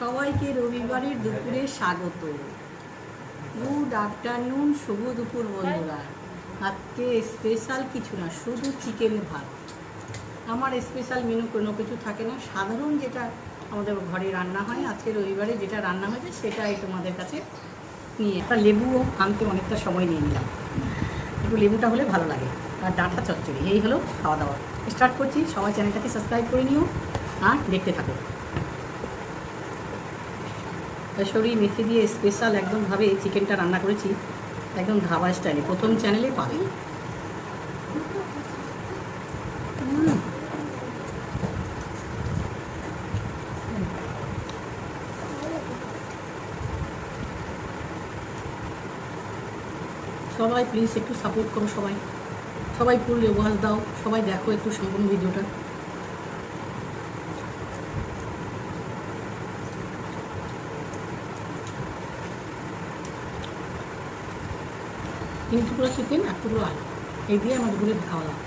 সবাইকে রবিবারের দুপুরে স্বাগত। গুড আফটারনুন, শুভ দুপুর বন্ধুরা। আজকে স্পেশাল কিছু না, শুধু চিকেন ভাত। আমার স্পেশাল মেনু কোনো কিছু থাকে না। সাধারণ যেটা আমাদের ঘরে রান্না হয়, আজকে রবিবারে যেটা রান্না হয়েছে সেটাই তোমাদের কাছে নিয়ে একটা লেবুও আনতে অনেকটা সময় নিয়ে নিলাম। একটু লেবুটা হলে ভালো লাগে। আর ডাঁটা চচ্চড়ি, এই হলো খাওয়া দাওয়া। স্টার্ট করছি। সবাই চ্যানেলটাকে সাবস্ক্রাইব করে নিও। আর দেখতে থাকো। শরীর মেথি দিয়ে স্পেশাল একদমভাবে চিকেনটা রান্না করেছি। একদম ধাবা স্টাইলে প্রথম চ্যানেলে পাবে সবাই প্লিজ একটু সাপোর্ট করো সবাই। সবাই ফুল ওয়াজ দাও। সবাই দেখো একটু সম্পূর্ণ ভিডিওটা তিন টুকরো চিকেন এক টুকরো আলু। এই দিয়ে আমার দুপুরে খাওয়া দাওয়া।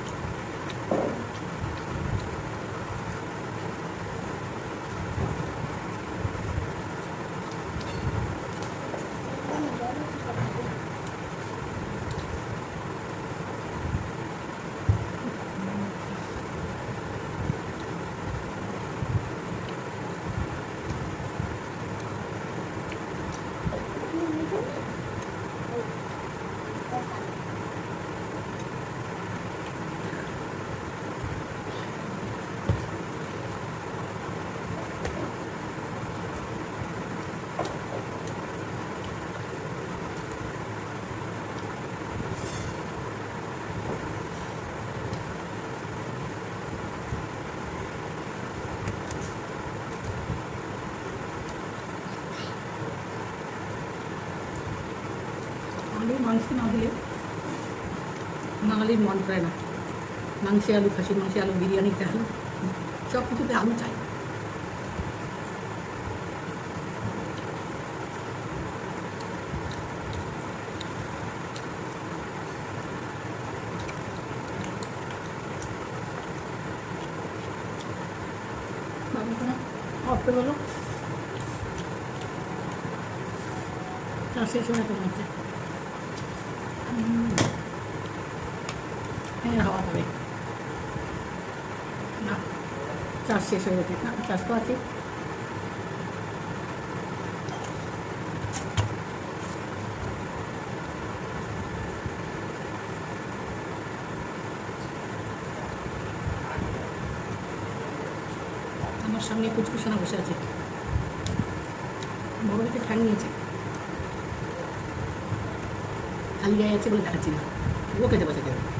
আলু মাংস না হলে বাঙালির মন করে না। মাংসে আলু, খাসির মাংসে আলু বিরিয়ানিতে আলু সব কিছুতে আলু চাই। অফ করে বলো। চার শেষ হয়ে তোমার হ্যাঁ হবে না চার্জ শেষ হয়ে গেছে না চার্জ তো আছে আমার সামনে কুচকুচানা বসে আছে 3ゲームぐらいの形に動けてましたけど。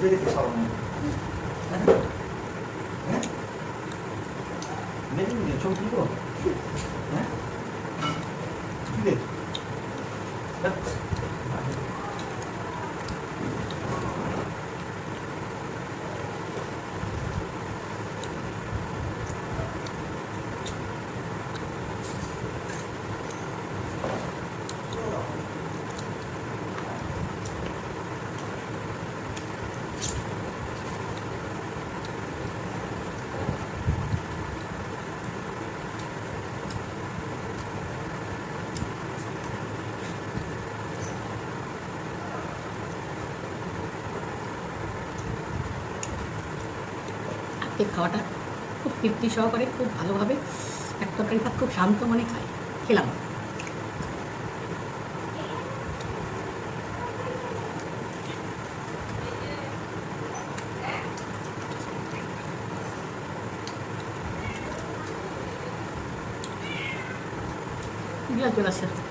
냐? 네? 내리는 좀 이거. 네? 근데 আজকে খাওয়াটা খুব তৃপ্তি সহকারে, খুব ভালোভাবে এক তরকারি ভাত খুব শান্ত মনে খাই খেলাম। বিরাট